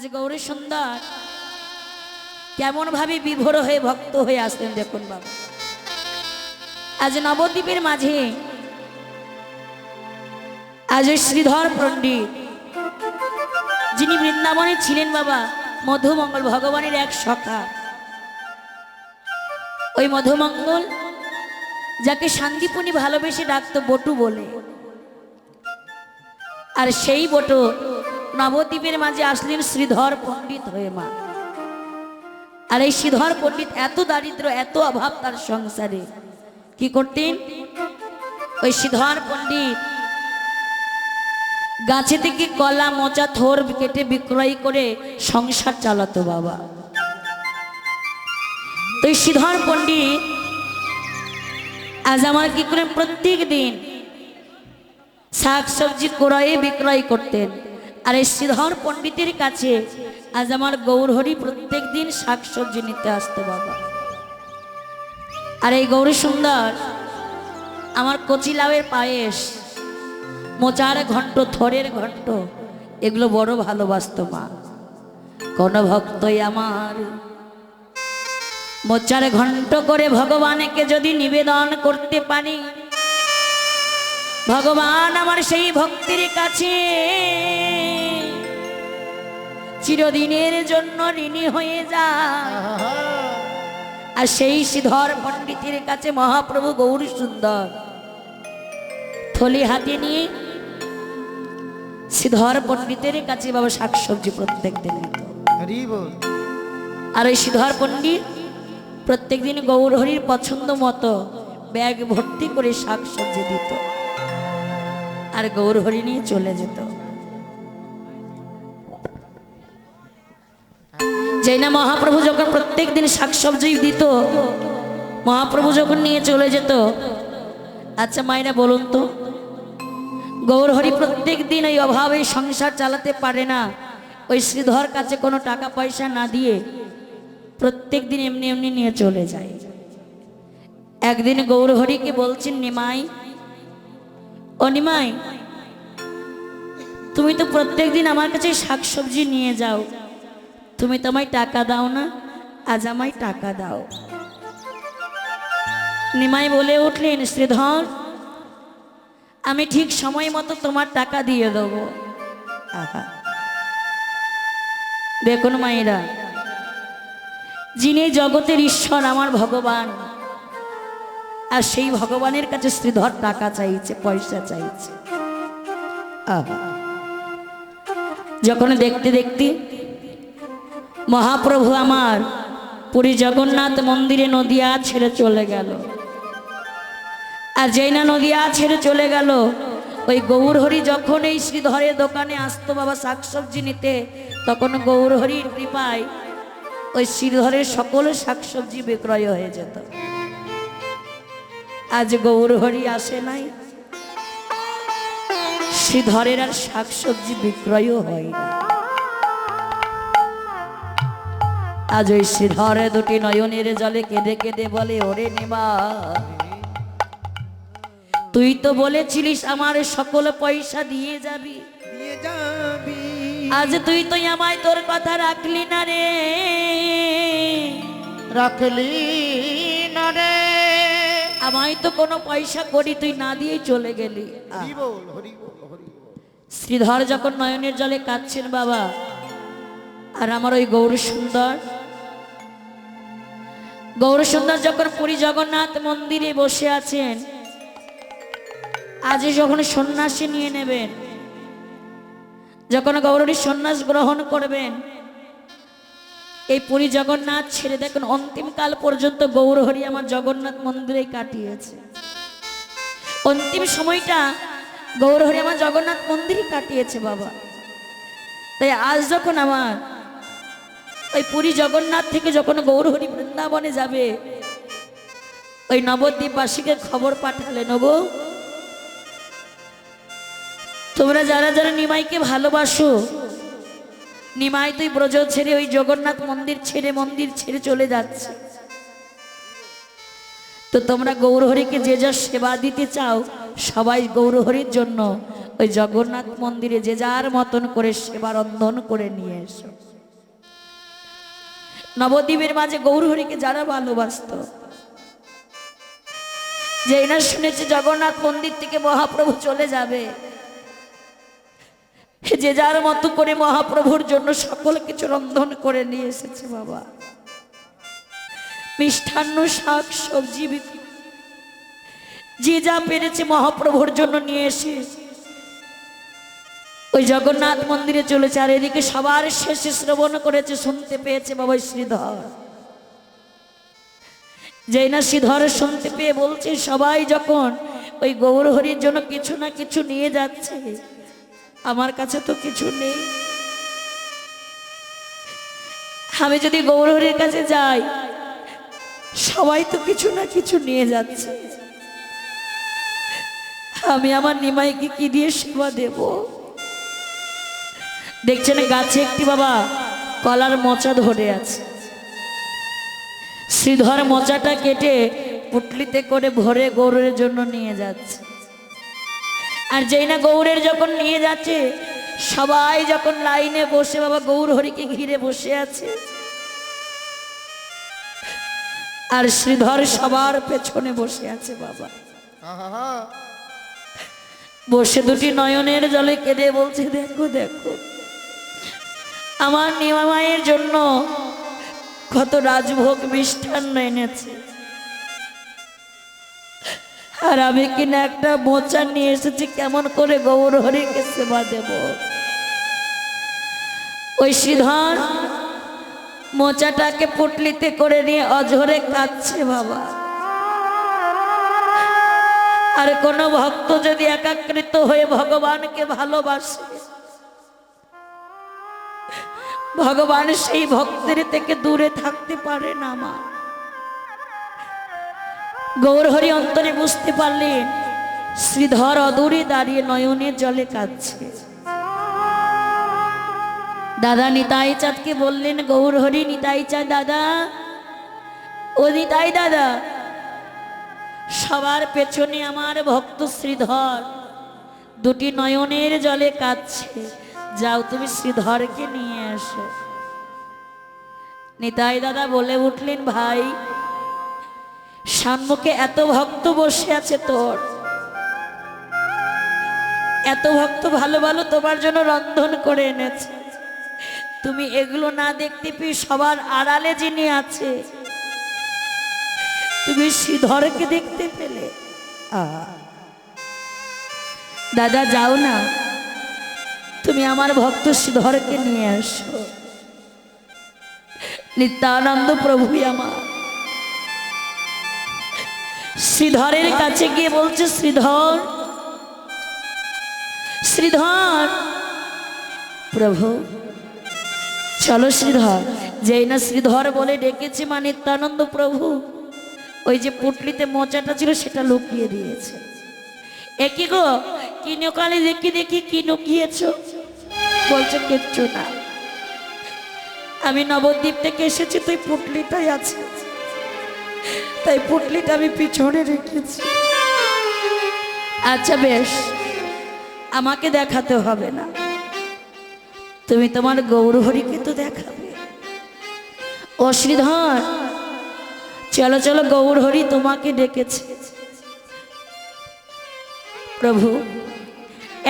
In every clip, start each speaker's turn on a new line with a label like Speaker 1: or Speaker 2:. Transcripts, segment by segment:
Speaker 1: আজ গৌরী সুন্দর। কেমন ভাবে বিভোর হয়ে ভক্ত হয়ে আসলেন দেখুন বাবা। আজ নবদ্বীপের মাঝে আজ শ্রীধর পণ্ডিত, যিনি বৃন্দাবনে ছিলেন বাবা, মধুমঙ্গল ভগবানের এক সখা। ওই মধুমঙ্গল যাকে শান্তিপুনি ভালোবেসে ডাকতো বটু বলে। আর সেই বটু নবদ্বীপের মাঝে আসলেন শ্রীধর পণ্ডিত হয়ে মা। আর এই শ্রীধর পণ্ডিত এত দারিদ্র, এত অভাব তার সংসারে। কি করতেন? ওই শ্রীধর পণ্ডিত গাছে থেকে কলা, মোচা, থোর কেটে বিক্রয় করে সংসার চালাতো বাবা। তো এই শ্রীধর পণ্ডিত আজ আমার কি করে প্রত্যেক দিন শাক সবজি ক্রয়ে বিক্রয় করতেন? আর এই শ্রীধর পণ্ডিতের কাছে আজ আমার গৌরহরি প্রত্যেক দিন শাক সবজি নিতে আসতো বাবা। আর এই গৌরী সুন্দর, আমার কচি লাউয়ের পায়েস, মোচার ঘন্ট থরের ঘন্ট এগুলো বড় ভালোবাসতো মা। কোন ভক্তই আমার মোচার ঘন্ট করে ভগবানকে যদি নিবেদন করতে পারি, ভগবান আমার সেই ভক্তির কাছে চিরদিনের জন্য ঋণী হয়ে যায়। আর সেই শ্রীধর পণ্ডিতের কাছে মহাপ্রভু গৌরী সুন্দর। থলি হাতে নিয়ে শ্রীধর পণ্ডিতের কাছে বাবা শাকসবজি প্রত্যেক দিন আর ওই শ্রীধর পণ্ডিত প্রত্যেক দিন গৌরহরির পছন্দ মতো ব্যাগ ভর্তি করে শাক সবজি দিত। আর গৌরহরি নিয়ে চলে যেত। যেই না মহাপ্রভু যখন প্রত্যেক দিন শাকসবজি দিত, মহাপ্রভু যখন নিয়ে চলে যেত আচ্ছা মায়েরা বলুন তো, গৌরহরি প্রত্যেক দিন ওই অভাবে সংসার চালাতে পারে না, ওই শ্রীধর কাছে কোনো টাকা পয়সা না দিয়ে প্রত্যেক দিন এমনি এমনি নিয়ে চলে যায়। একদিন গৌরহরিকে বলছেন, নিমাই, ও নিমাই, তুমি তো প্রত্যেক দিন আমার কাছে শাকসবজি নিয়ে যাও। তুমি তো আমায় টাকা দাও না, আজ আমায় টাকা দাও। নিমাই বলে উঠলেন, শ্রীধর, আমি ঠিক সময় মতো তোমার টাকা দিয়ে দেবো। দেখুন মায়েরা, যিনি জগতের ঈশ্বর, আমার ভগবান। আর সেই ভগবানের কাছে শ্রীধর টাকা চাইছে, পয়সা চাইছে। যখন দেখতে দেখতে মহাপ্রভু আমার, পুরী জগন্নাথ মন্দিরে নদিয়া ছেড়ে চলে গেল। আর যেই না নদিয়া ছেড়ে চলে গেল, ওই গৌরহরি যখন এই শ্রীধরের দোকানে আসতো বাবা শাকসবজি নিতে, তখন গৌরহরির কৃপায় ওই শ্রীধরের সকল শাকসবজি বিক্রয় হয়ে যেত। আজ গৌরহরি আসে নাই। শ্রীধরের আর শাকসবজি বিক্রয়ও হয় না। আজ ওই শ্রীধরে দুটি নয়নের জলে কেঁদে কেঁদে বলে ওরে নেমা তুই তো বলেছিলিস আমার সকল পয়সা দিয়ে যাবি।
Speaker 2: যাবি।
Speaker 1: আজ তুই তো আমায় তোর কথা রাখলি না রে।
Speaker 2: রাখলি না রে।
Speaker 1: আমায় তো কোনো পয়সা করি তুই না দিয়ে চলে গেলি। শ্রীধর যখন নয়নের জলে কাঁদছেন বাবা আর আমার ওই গৌর সুন্দর গৌর সুন্দর যখন পুরী জগন্নাথ মন্দিরে বসে আছেন আজ যখন সন্ন্যাসী নিয়ে নেবেন, যখন গৌরী সন্ন্যাস গ্রহণ করবেন, এই পুরী জগন্নাথ ছেড়ে দেখুন অন্তিমকাল পর্যন্ত গৌরহরি আমার জগন্নাথ মন্দিরে কাটিয়েছে। অন্তিম সময়টা গৌরহরি আমার জগন্নাথ মন্দিরই কাটিয়েছে বাবা। তাই আজ যখন আমার ওই পুরী জগন্নাথ থেকে যখন গৌরহরি বৃন্দাবনে যাবে, ওই নবদ্বীপবাসীকে খবর পাঠালে নব তোমরা যারা যারা নিমাইকে ভালোবাসো, নিমাই তুই ব্রজ ছেড়ে ওই জগন্নাথ মন্দির ছেড়ে মন্দির ছেড়ে চলে যাচ্ছে। তো তোমরা গৌরহরিকে যে যা সেবা দিতে চাও, সবাই গৌরহরির জন্য ওই জগন্নাথ মন্দিরে যে যার মতন করে সেবা রন্ধন করে নিয়ে এসো। নবদ্বীপের মাঝে গৌরহরিকে যারা ভালোবাসত। যে না শুনেছে জগন্নাথ মন্দির থেকে মহাপ্রভু চলে যাবে। যে যার মতো করে মহাপ্রভুর জন্য সকল কিছু রন্ধন করে নিয়ে এসেছে বাবা। মিষ্টান্ন শাক, সবজি যে যা পেরেছে মহাপ্রভুর জন্য নিয়ে এসে ওই জগন্নাথ মন্দিরে চলেছে, আর এদিকে সবার শেষে শ্রবণ করেছে, শুনতে পেয়েছে বাবা শ্রীধর। যেই না শ্রীধর শুনতে পেয়ে বলছে, সবাই যখন ওই গৌরহরির জন্য কিছু না কিছু নিয়ে যাচ্ছে, আমার কাছে তো কিছু নেই। আমি যদি গৌরহরির কাছে যাই, সবাই তো কিছু না কিছু নিয়ে যাচ্ছে। আমি আমার নিমাইকে কি দিয়ে সেবা দেব? দেখছেন গাছে একটি বাবা কলার মোচা ধরে আছে। শ্রীধর মোচাটা কেটে পুটলিতে করে ভরে গৌরের জন্য নিয়ে যাচ্ছে। আর যেই না গৌরের যখন নিয়ে যাচ্ছে সবাই যখন লাইনে বসে বাবা গৌর হরিকে ঘিরে বসে আছে। আর শ্রীধর সবার পেছনে বসে আছে বাবা। বসে দুটি নয়নের জলে কেঁদে বলছে দেখো দেখো। আমার নিমামায়ের জন্য কত রাজভোগ মিষ্টান্ন এনেছে। আর আমি কিনা একটা মোচা নিয়ে এসেছি, কেমন করে গৌর হরিকে সেবা দেব। ওই শ্রীধর মোচাটাকে পুটলিতে করে নিয়ে অঝরে কাঁদছে বাবা। আর কোন ভক্ত যদি একাকৃত হয়ে ভগবানকে ভালোবাসে ভগবান সেই ভক্তের থেকে দূরে থাকতে পারে না মা। গৌরহরি অন্তরে বুঝতে পারলেন, শ্রীধর অদূরে দাঁড়িয়ে নয়নের জলে কাঁদছে। দাদা নিতাই চাঁদকে বললেন গৌরহরি নিতাই চাঁদ দাদা, ও নিতাই দাদা, সবার পেছনে আমার ভক্ত শ্রীধর, দুটি নয়নের জলে কাঁদছে। যাও, তুমি শ্রীধরকে নিয়ে এসো। নিতাই দাদা বলে উঠলেন, ভাই সাম্মুখে এত ভক্ত বসে আছে তোর। এত ভক্ত ভালো ভালো তোমার জন্য রন্ধন করে এনেছে। তুমি এগুলো না দেখতে পেয়ে সবার আড়ালে যিনি আছে, তুমি শ্রীধরকে দেখতে পেলে। দাদা, যাও না। তুমি আমার ভক্ত শ্রীধরকে নিয়ে আসো নিত্যানন্দ প্রভুই আমার। শ্রীধরের কাছে গিয়ে বলছে, শ্রীধর শ্রীধর, প্রভু, চলো শ্রীধর। যেই না শ্রীধর বলে ডেকেছে মা নিত্যানন্দ প্রভু, ওই যে পুটলিতে মোচাটা ছিল সেটা লুকিয়ে দিয়েছে। একই গো? কি নকালে দেখি দেখি কি লুকিয়েছ? বলছে, কিচ্ছু না। আমি নবদ্বীপ থেকে এসেছি, তুই পুটলিটাই আছে তাই পুটলিটা আমি পিছনে রেখেছি। আচ্ছা বেশ, আমাকে দেখাতে হবে না। তুমি তোমার গৌরহরিকে তো দেখাবে। ও শ্রীধর, চলো চলো, গৌরহরি তোমাকে ডেকেছে। প্রভু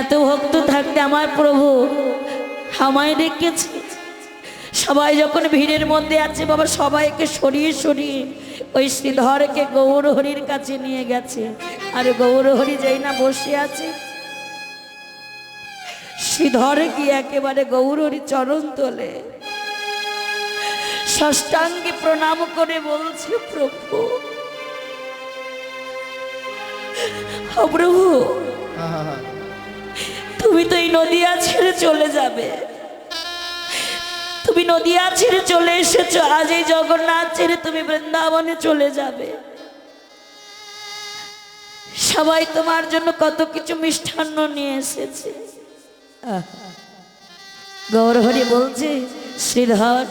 Speaker 1: এত ভক্ত থাকতে আমার প্রভু আমায় ডেকেছে। সবাই যখন ভিড়ের মধ্যে আছে, বাবা সবাইকে সরিয়ে সরিয়ে ওই শ্রীধরকে গৌরহরির কাছে নিয়ে গেছে। আর গৌরহরি যেই না বসে আছে, শ্রীধর কি একেবারে গৌরহরি চরণ তোলে। ষষ্ঠাঙ্গে প্রণাম করে বলছে, প্রভু প্রভু তুমি তো এই নদিয়া ছেড়ে চলে যাবে। তুমি নদিয়া ছেড়ে চলে এসেছ, আজ এই জগন্নাথ ছেড়ে তুমি বৃন্দাবনে চলে যাবে। সবাই তোমার জন্য কত কিছু মিষ্টান্ন নিয়ে এসেছে। গৌরহরি বলছে, শ্রীধর,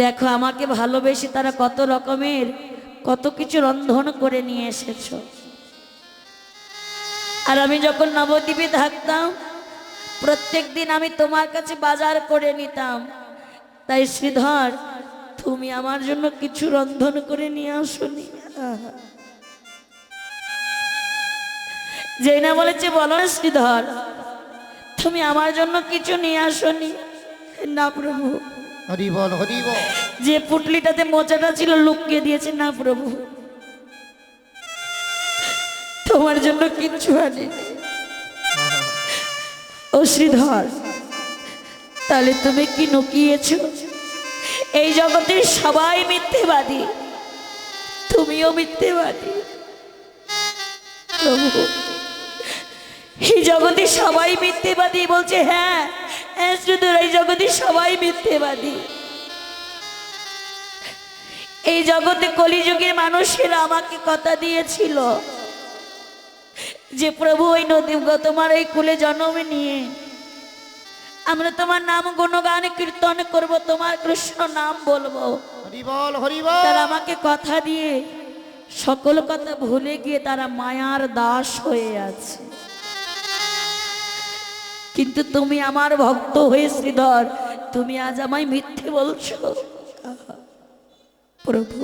Speaker 1: দেখো আমাকে ভালোবেসে তারা কত রকমের, কত কিছু রন্ধন করে নিয়ে এসেছ। আর আমি যখন নবদ্বীপে থাকতাম প্রত্যেক দিন আমি তোমার কাছে বাজার করে নিতাম। তাই শ্রীধর তুমি আমার জন্য কিছু রন্ধন করে নিয়ে আসনি। যেই না বলেছে বলো না শ্রীধর তুমি আমার জন্য কিছু নিয়ে আসনি। না প্রভু।
Speaker 2: হরি বল হরি বল।
Speaker 1: যে পুটলিটাতে মোচাটা ছিল লুকিয়ে দিয়েছে না প্রভু। তোমার জন্য কিচ্ছু আনিনি ও শ্রীধর, তাহলে তুমি কি লুকিয়েছ? এই জগতের সবাই মিথ্যেবাদী। তুমিও মিথ্যেবাদী। প্রভু, এই জগতে সবাই মিথ্যেবাদী বলছে হ্যাঁ হ্যাঁ শ্রীধর, এই জগতে সবাই মিথ্যেবাদী। এই জগতে কলিযুগের মানুষেরা আমাকে কথা দিয়েছিল। যে প্রভু ওই নদী তোমার এই কুলে জন্ম নিয়ে। আমরা তোমার নাম গুণগান কীর্তন করব তোমার কৃষ্ণ নাম বলব। তারা আমাকে কথা দিয়ে সকল কথা ভুলে গিয়ে তারা মায়ার দাস হয়ে আছে। কিন্তু তুমি আমার ভক্ত হয়ে শ্রীধর তুমি আজ আমায় মিথ্যে বলছো। প্রভু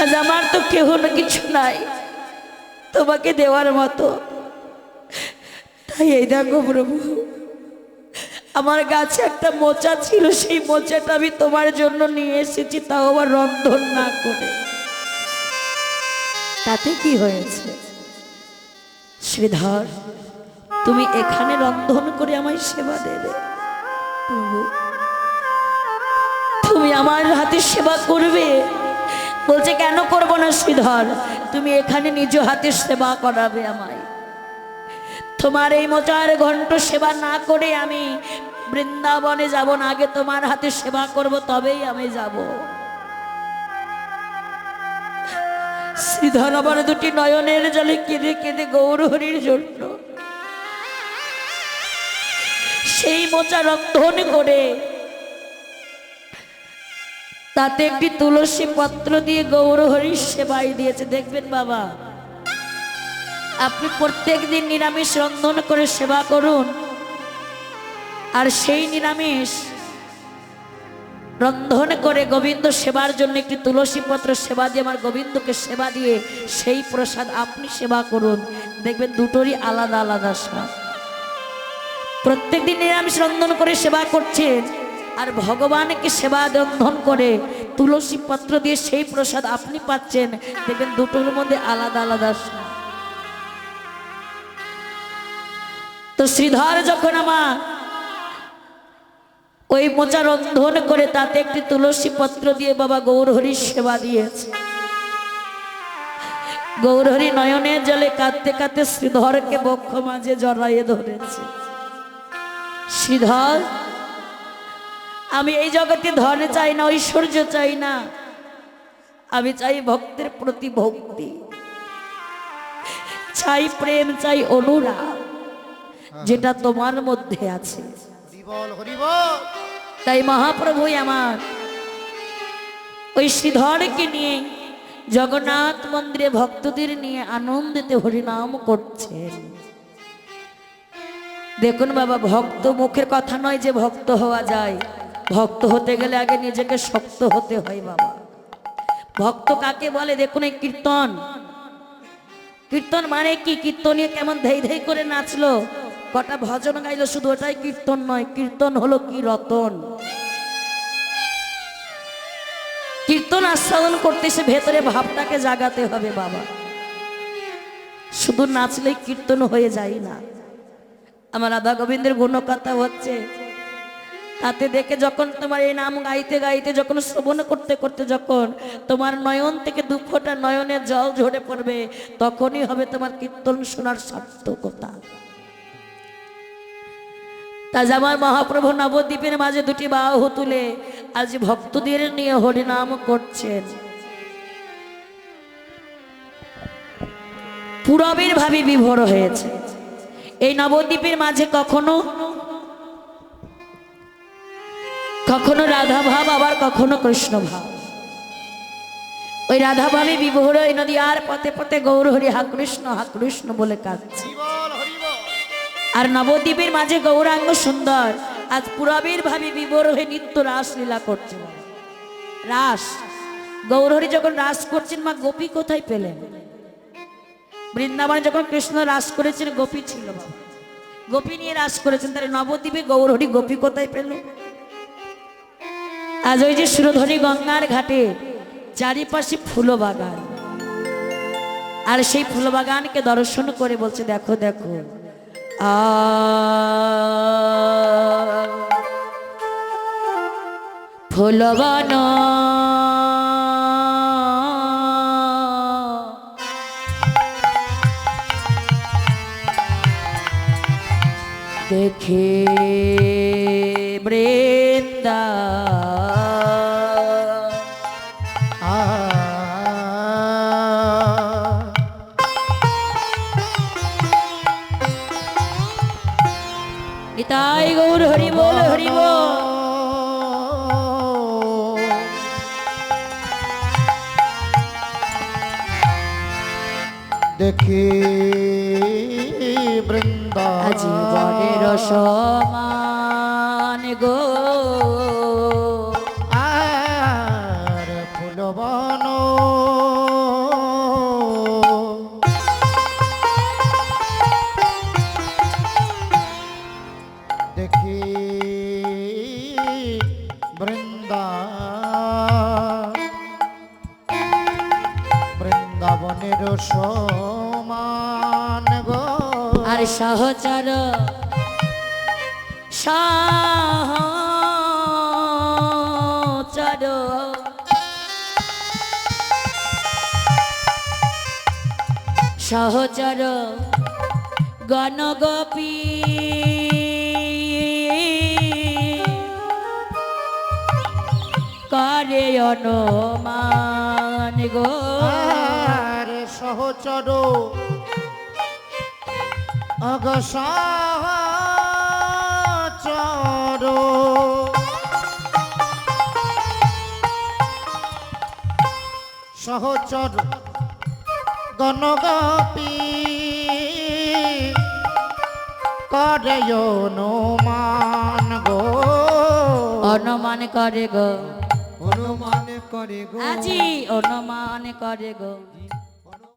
Speaker 1: আজ আমার তো কেহ না কিছু নাই। তোমাকে দেওয়ার মতো। তাই এই দেখো প্রভু, আমার গাছে একটা মোচা ছিল, সেই মোচাটা আমি তোমার জন্য নিয়ে এসেছি, তাও আবার রন্ধন না করে। তাতে কি হয়েছে? শ্রীধর, তুমি এখানে রন্ধন করে আমায় সেবা দেবে। তুমি আমার হাতে সেবা করবে। বলছে, কেন করব না শ্রীধর? তুমি এখানে নিজ হাতে সেবা করাবে আমায়। তোমার এই মোচার ঘন্ট সেবা না করে আমি বৃন্দাবনে যাব না, আগে তোমার হাতে সেবা করব, তবেই আমি যাব। শ্রীধর আমার দুটি নয়নের জলে কেঁদে কেঁদে গৌরহরির জন্য সেই মোচা রন্ধন করে তাতে একটি তুলসী পত্র দিয়ে গৌর গৌরহরির সেবাই দিয়েছে। দেখবেন বাবা, আপনি প্রত্যেক দিন নিরামিষ রন্ধন করে সেবা করুন, আর সেই নিরামিষ রন্ধন করে গোবিন্দ সেবার জন্য একটি তুলসী পত্র সেবা দিয়ে, আমার গোবিন্দকে সেবা দিয়ে সেই প্রসাদ আপনি সেবা করুন। দেখবেন দুটোরই আলাদা আলাদা স্বাদ। প্রত্যেক দিন নিরামিষ রন্ধন করে সেবা করছেন আর ভগবানকে সেবা রন্ধন করে তুলসী পত্র দিয়ে সেই প্রসাদ আপনি পাচ্ছেন। দেখবেন দুটোর মধ্যে আলাদা আলাদা তো শ্রীধর যখন আমার ওই মোচা রন্ধন করে তাতে একটি তুলসী পত্র দিয়ে বাবা গৌরহরির সেবা দিয়েছে। গৌরহরি নয়নের জলে কাঁদতে কাঁদতে শ্রীধরকে বক্ষ মাঝে জড়াইয়ে ধরেছে। শ্রীধর আমি এই জগতে ধন চাই না ঐশ্বর্য চাই না। আমি চাই ভক্তের প্রতি ভক্তি। চাই প্রেম চাই অনুরাগ যেটা তোমার মধ্যে আছে। তাই মহাপ্রভুই আমার ওই শ্রীধরকে নিয়ে জগন্নাথ মন্দিরে ভক্তদের নিয়ে আনন্দিতে হরিনাম করছেন। দেখুন বাবা ভক্ত মুখের কথা নয় যে ভক্ত হওয়া যায়। ভক্ত হতে গেলে আগে নিজেকে শক্ত হতে হয় বাবা। ভক্ত কাকে বলে? দেখুন এই কীর্তন। কীর্তন মানে কি? কীর্তনীয় কেমন ধেই ধেই করে নাচলো। কটা ভজন গাইলো, শুধু ওটাই কীর্তন নয়, কীর্তন হলো কি রতন। কীর্তন আস্বাদন করতে সে ভেতরে ভাবটাকে জাগাতে হবে বাবা। শুধু নাচলেই কীর্তন হয়ে যায় না। আমার রাধা গোবিন্দের গুণকথা হচ্ছে তাতে দেখে যখন তোমার এই নাম গাইতে গাইতে যখন শ্রবণ করতে করতে যখন তোমার নয়ন থেকে দু ফোঁটা নয়নের জল ঝরে পড়বে, তখনই হবে তোমার কীর্তন শোনার সার্থকতা। তাজ আমার মহাপ্রভু নবদ্বীপের মাঝে দুটি বাহু তুলে আজ ভক্তদের নিয়ে হরিনাম করছেন। পুরবের ভাবে বিভোর হয়েছে। এই নবদ্বীপের মাঝে কখনো কখনো রাধা ভাব আবার কখনো কৃষ্ণ ভাব ওই রাধা ভাবে বিভোর ওই নদী, আর পথে পথে গৌর হরি হা কৃষ্ণ হা কৃষ্ণ বলে কাঁদছে। আর নবদ্বীপের মাঝে গৌরাঙ্গ সুন্দর, আজ পুরবের ভাবে বিবর হয়ে নিত্য রাসলীলা করছে বাবা। রাস গৌরহরি যখন রাস করছেন, মা গোপী কোথায় পেলেন? বৃন্দাবনে যখন কৃষ্ণ রাস করেছেন, গোপী ছিল। গোপী নিয়ে রাস করেছেন, তাহলে নবদ্বীপে গৌরহরি গোপী কোথায় পেল? আজ ওই যে সুরধনী গঙ্গার ঘাটে চারিপাশে ফুলো বাগান আর সেই ফুল বাগানকে দর্শন করে বলছে, দেখো দেখো ফুলবান দেখে বৃন্দা নিতাই গৌর হরি বল হরি বল।
Speaker 2: দেখি বৃন্দা
Speaker 1: জীবনের সমান গো।
Speaker 2: বৃন্দা বৃন্দাবনের সমান গো।
Speaker 1: আর সহচর সহচর। সহচর গণগোপী করে অনুমান গো।
Speaker 2: আর সহচর। অগসচর সহচর গণগপি করে অনুমান গো।
Speaker 1: অনুমান করে গো।
Speaker 3: অনুমান করে গো।
Speaker 1: আজি অনুমান করে গো।